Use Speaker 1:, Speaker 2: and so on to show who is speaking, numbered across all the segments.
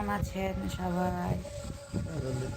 Speaker 1: কেমন আছেন সবাই?
Speaker 2: আনন্দিত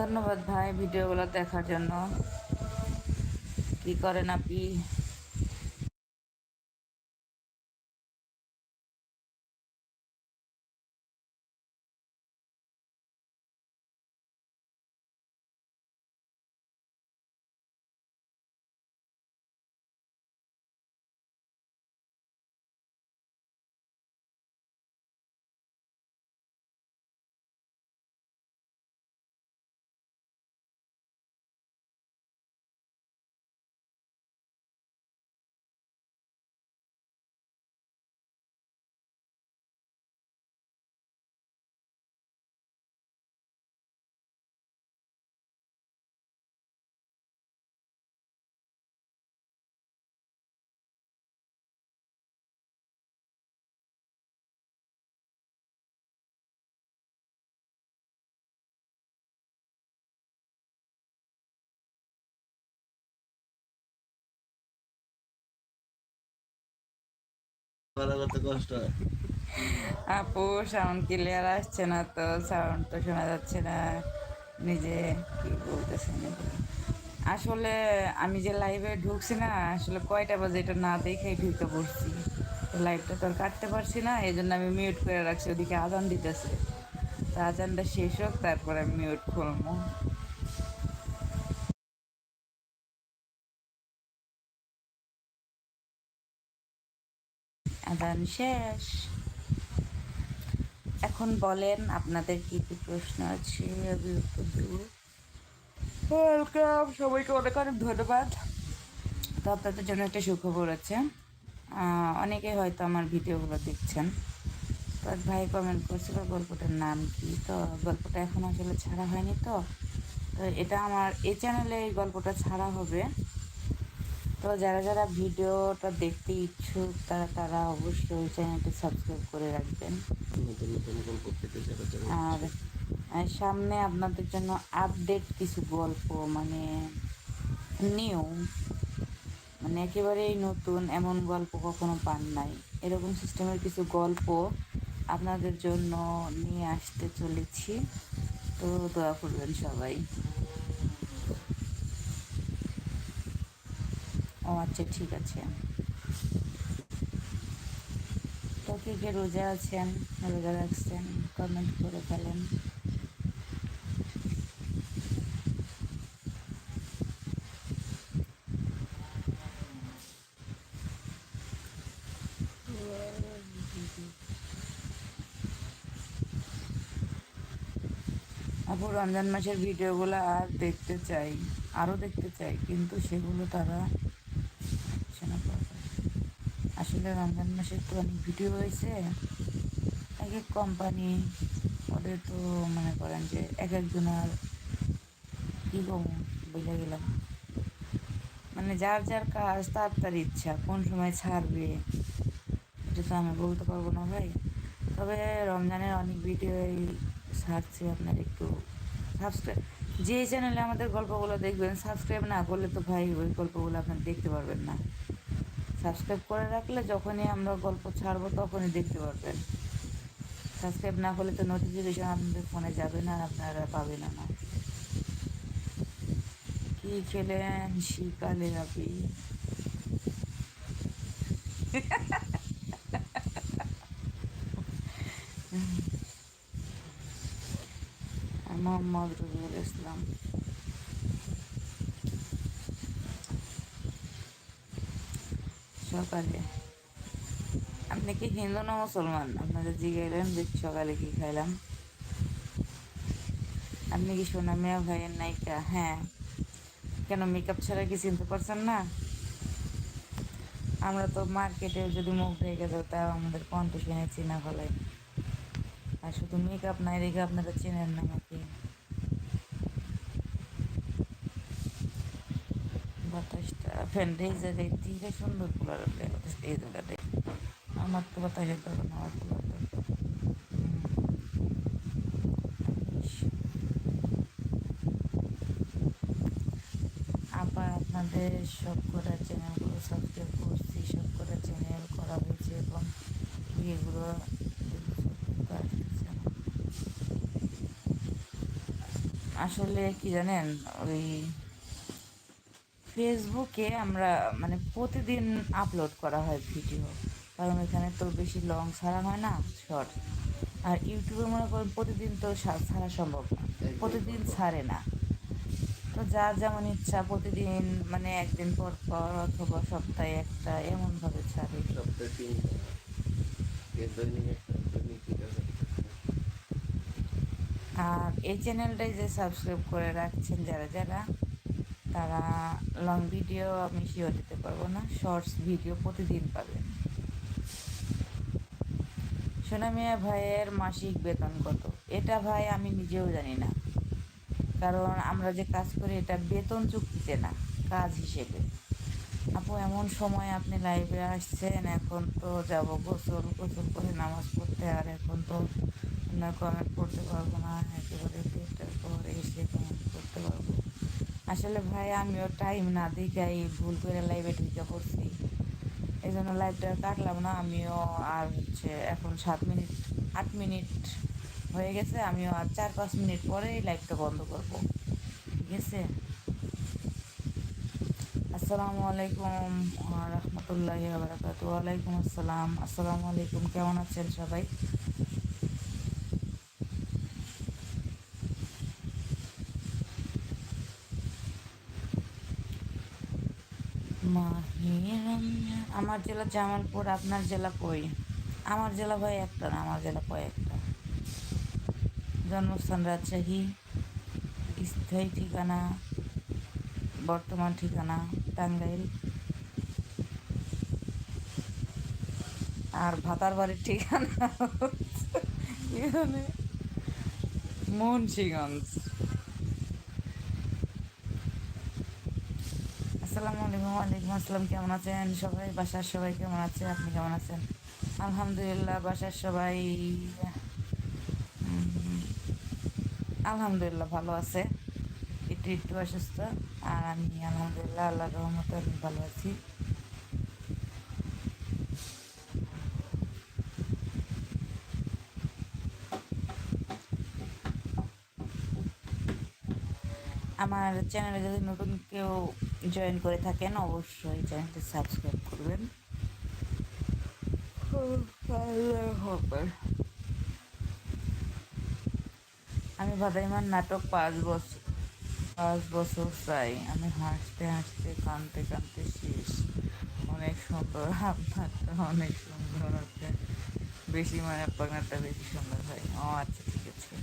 Speaker 1: ধন্যবাদ ভাই ভিডিওগুলো দেখার জন্য। কি করেন আপনি? আপু সাউন্ড ক্লিয়ার আসছে না তো? সাউন্ড তো শোনা যাচ্ছে না। নিজে কি বলতেছেন আসলে আমি যে লাইভে ঢুকছি না, আসলে কয়টা বাজে এটা না দেখেই ঢুকে পড়ছি। লাইভটা তো আর কাটতে পারছি না এই জন্য আমি মিউট করে রাখছি। ওদিকে আজান দিতেছে। তো আজানটা শেষ হোক, তারপরে আমি মিউট খুলবো আজান শেষ। এখন বলেন আপনাদের কি কি প্রশ্ন আছে ওয়েলকাম, সবাইকে অনেক অনেক ধন্যবাদ। তো আপনাদের জন্য একটা সুখবর আছে। অনেকে হয়তো আমার ভিডিওগুলো দেখছেন। তো ভাই কমেন্ট করছিল, গল্পটার নাম কি? তো গল্পটা এখন আসলে ছাড়া হয়নি তো। তো এটা আমার, এই চ্যানেলে এই গল্পটা ছাড়া হবে। তো যারা যারা ভিডিওটা দেখতে ইচ্ছুক তারা তারা অবশ্যই চ্যানেলটি সাবস্ক্রাইব করে রাখবেন। আর সামনে আপনাদের জন্য আপডেট কিছু গল্প মানে নিউ মানে একেবারেই নতুন এমন গল্প কখনো পান নাই। এরকম সিস্টেমের কিছু গল্প আপনাদের জন্য নিয়ে আসতে চলেছি। তো দোয়া করবেন সবাই। ও আচ্ছা ঠিক আছে। তো কে কে রোজা আছেন রোজা রাখছেন কমেন্ট করে ফেলেন। আপু, রমজান মাসের ভিডিওগুলো আর দেখতে চাই, আরও দেখতে চাই, কিন্তু সেগুলো তারা দিচ্ছে না আসলে রমজান মাসের তো অনেক ভিডিও হয়েছে। এক এক কোম্পানি ওদের তো মনে করেন যে এক একজনের কী বুঝে গেলাম। মানে যার যার কাজ, তার তার ইচ্ছা, কোন সময় ছাড়বে, এটা তো আমি বলতে পারব না ভাই। তবে রমজানের অনেক ভিডিওই ছাড়ছে আপনার একটু সাবস্ক্রাইব যে চ্যানেলে আমাদের গল্পগুলো দেখবেন সাবস্ক্রাইব না করলে তো ভাই ওই গল্পগুলো আপনার দেখতে পারবেন না। সাবস্ক্রাইব করে রাখলে যখনই আমরা গল্প ছাড়বো তখনই দেখতে পারবেন। সাবস্ক্রাইব না হলে তো নোটিফিকেশন আপনাদের ফোনে যাবে না, আপনারা পাবেন না। কি খেলেন শিকালে আপনি? মোহাম্মদ রবিউল ইসলাম। সকালে আপনি কি হিন্দু না মুসলমান? আপনারা জিগাইলেন যে সকালে কি খাইলাম। আপনি কি সোনা মিয়া ভাইয়ের নায়িকা? হ্যাঁ। কেন মেকআপ ছাড়া কি চিনতে পারছেন না? আমরা তো মার্কেটে যদি মুখ ঢেকে দাও, তাও আমাদের কণ্ঠ শুনে চিনা ফেলাই আর শুধু মেকআপ নাই রেখে আপনারা চেনেন না নাকি? বাতাসটা ফ্যানটা এই জায়গায় ধীরে সুন্দর কুলার এই জায়গাটায় আমার তো বাতাসের দরকার আমার কুলার দরকার। আপনাদের সব করা চ্যানেলগুলো সাবস্ক্রাইব করছি সব করা চ্যানেল করা হয়েছে এবং আসতেছে আসলে কি জানেন, ওই ফেসবুকে আমরা মানে প্রতিদিন আপলোড করা হয় ভিডিও কারণ এখানে তো বেশি লং ছাড়া হয় না শর্ট আর ইউটিউবে মনে করেন প্রতিদিন তো ছাড়া সম্ভব না। প্রতিদিন ছাড়ে না। তো যা যেমন ইচ্ছা প্রতিদিন মানে একদিন পর পর অথবা সপ্তাহে একটা এমনভাবে ছাড়ে। আর এই চ্যানেলটাই যে সাবস্ক্রাইব করে রাখছেন যারা যারা তারা লং ভিডিও আমি শিওর দিতে পারব না শর্টস ভিডিও প্রতিদিন পাবেন সোনামিয়া ভাইয়ের মাসিক বেতন কত? এটা ভাই আমি নিজেও জানি না। কারণ আমরা যে কাজ করি, এটা বেতন চুক্তিতে না, কাজ হিসেবে। আপু, এমন সময় আপনি লাইভে আসছেন, এখন তো যাব গোসল গোসল করে নামাজ পড়তে, আর এখন তো আপনার কমেন্ট পড়তে পারব না, একেবারে দেড়টার পর এসে কমেন্ট করতে পারব। আসলে ভাই, আমিও টাইম না দেখাই, ভুল করে লাইভে ঢুকে পড়ছি। এই জন্য লাইভটা কাটলাম না, আমিও আর হচ্ছে এখন সাত মিনিট, আট মিনিট হয়ে গেছে, আমিও আর চার পাঁচ মিনিট পরেই লাইভটা বন্ধ করব। ঠিক আছে? আসসালামু আলাইকুম রহমতুল্লাহ বারাকাত ওয়ালাইকুম আসসালাম। আসসালামু আলাইকুম, কেমন আছেন সবাই মাহির রমজান। আমার জেলা জামালপুর, আপনার জেলা কই? আমার জেলা ভাই একটা না, আমার জেলা কয়েকটা। জন্মস্থান রাজশাহী, স্থায়ী ঠিকানা, বর্তমান ঠিকানা টাঙ্গাইল। আর ভাতার বাড়ির ঠিকানা মুন্সিগঞ্জ। আসসালামু আলাইকুম, ওয়ালাইকুম আসসালাম, কেমন আছেন সবাই? বাসার সবাই কেমন আছে? আপনি কেমন আছেন? আলহামদুলিল্লাহ, বাসার সবাই আলহামদুলিল্লাহ ভালো আছে। একটু একটু অসুস্থ, আর আমি আলহামদুলিল্লাহ আল্লাহ রহমতে আমি ভালো আছি। আমার চ্যানেলে যদি নতুন কেউ জয়েন করে থাকেন অবশ্যই চ্যানেলটি সাবস্ক্রাইব করবেন। আমি ভাদাইমার নাটক পাঁচ বছর পাঁচ বছর চাই। আমি হাসতে হাসতে কানতে কানতে শেষ। অনেক সুন্দর আপনারটা অনেক সুন্দর আছে বেশি মানে আপনারটা বেশি সুন্দর হয়। ও আচ্ছা ঠিক আছে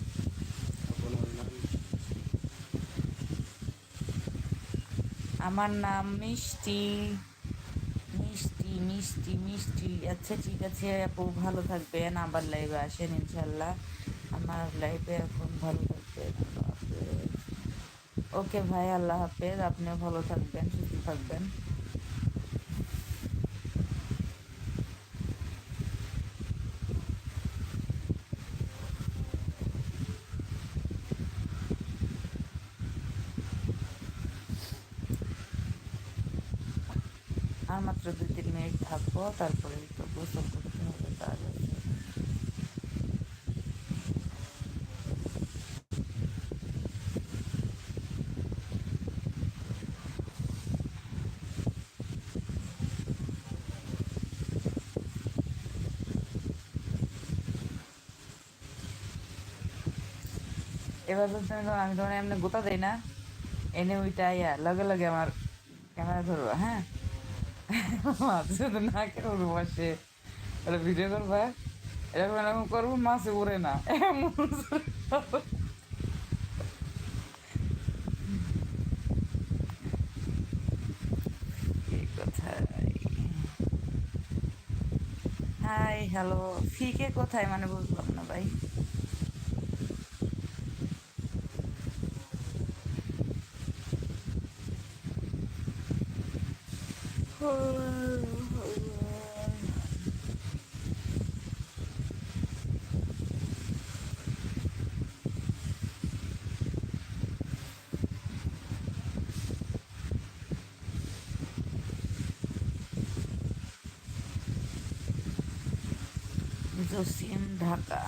Speaker 2: আপনার নাম
Speaker 1: আমার নাম মিষ্টি। মিষ্টি মিষ্টি মিষ্টি। আচ্ছা ঠিক আছে, আপু, ভালো থাকবেন। আবার লাইভে আসেন ইনশাল্লাহ আমার লাইফে এখন ভালো থাকবেন ওকে ভাই, আল্লাহ হাফেজ। আপনিও ভালো থাকবেন, সুস্থ থাকবেন। আর মাত্র দুই, তিন মিনিট থাকব, তারপরে তো গোসল করতে হবে আছে এবার আমি তোমার এমনি গোতা দেই না। এনে ওইটা ইয়া লগে লগে আমার ক্যামেরা ধরবা হ্যাঁ? শুধু না কেন বসে। তাহলে ভিডিও করবা এরকম এরকম করব, মাছে উড়ে না। এমন হাই হ্যালো ফিকে কোথায় মানে বুঝলাম না ভাই। Jasim Dhaka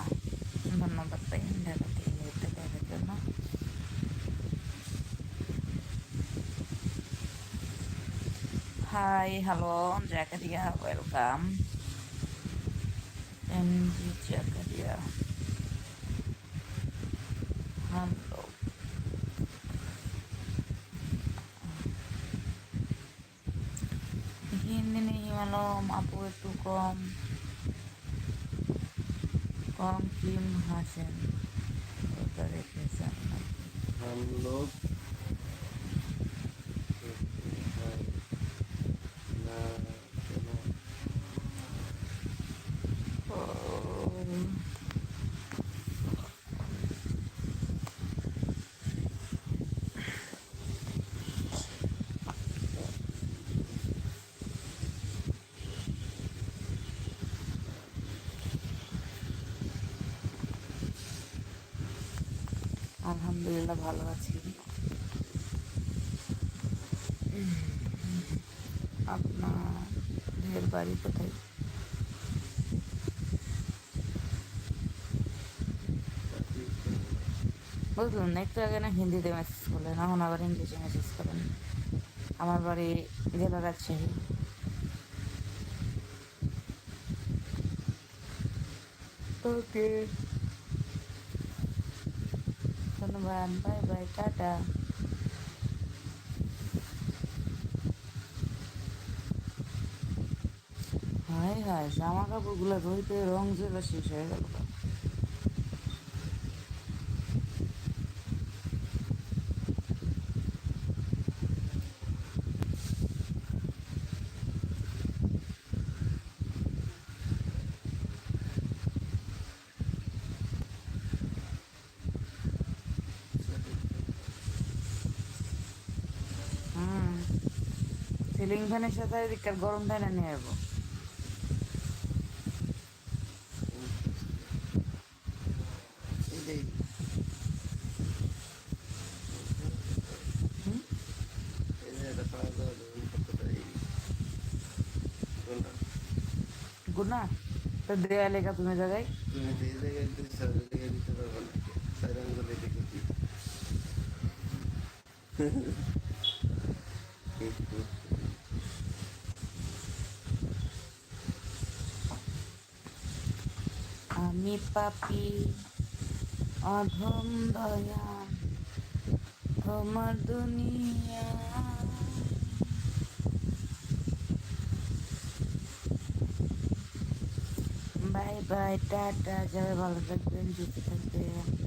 Speaker 1: hi hello Zakaria welcome MG Zakaria hello Hindi নেই মালম আপু একটু কম কম কিম হাসেন ওটা রেখেছেন
Speaker 2: हम लोग
Speaker 1: আলহামদুলিল্লাহ ভালো আছি। আপনাদের বাড়ি কোথায়? বুঝলাম না, একটু আগে না হিন্দিতে মেসেজ করলেন, এখন আবার ইংলিশে মেসেজ করেন। আমার বাড়ি জেলা রাজশাহী। ওকে ধন্যবাদ বাই বাই টাটা হায় হায় জামা কাপড়গুলো ধুইতে রং জেলা শেষ হয়ে গেল। সিলিং ফ্যানের সাথে এদিককার গরম ফ্যানে নিয়ে যাব
Speaker 2: এটাই
Speaker 1: হুম?
Speaker 2: এই যে এটা খাওয়া দাওয়া দেবেন কতটা এই কোনটা
Speaker 1: গুড না তো দেয়া লেখা তুমি জায়গায়
Speaker 2: তুমি তো এই জায়গায় দিতে সারা জায়গায় দিতে পারব না সাইড আঙ্গুলে দেখে কি
Speaker 1: আমি পাপি, অধম দয়া, তোমার দুনিয়া। বাই বাই, টাটা যাবে ভালো থাকবেন জুতে থাকবেন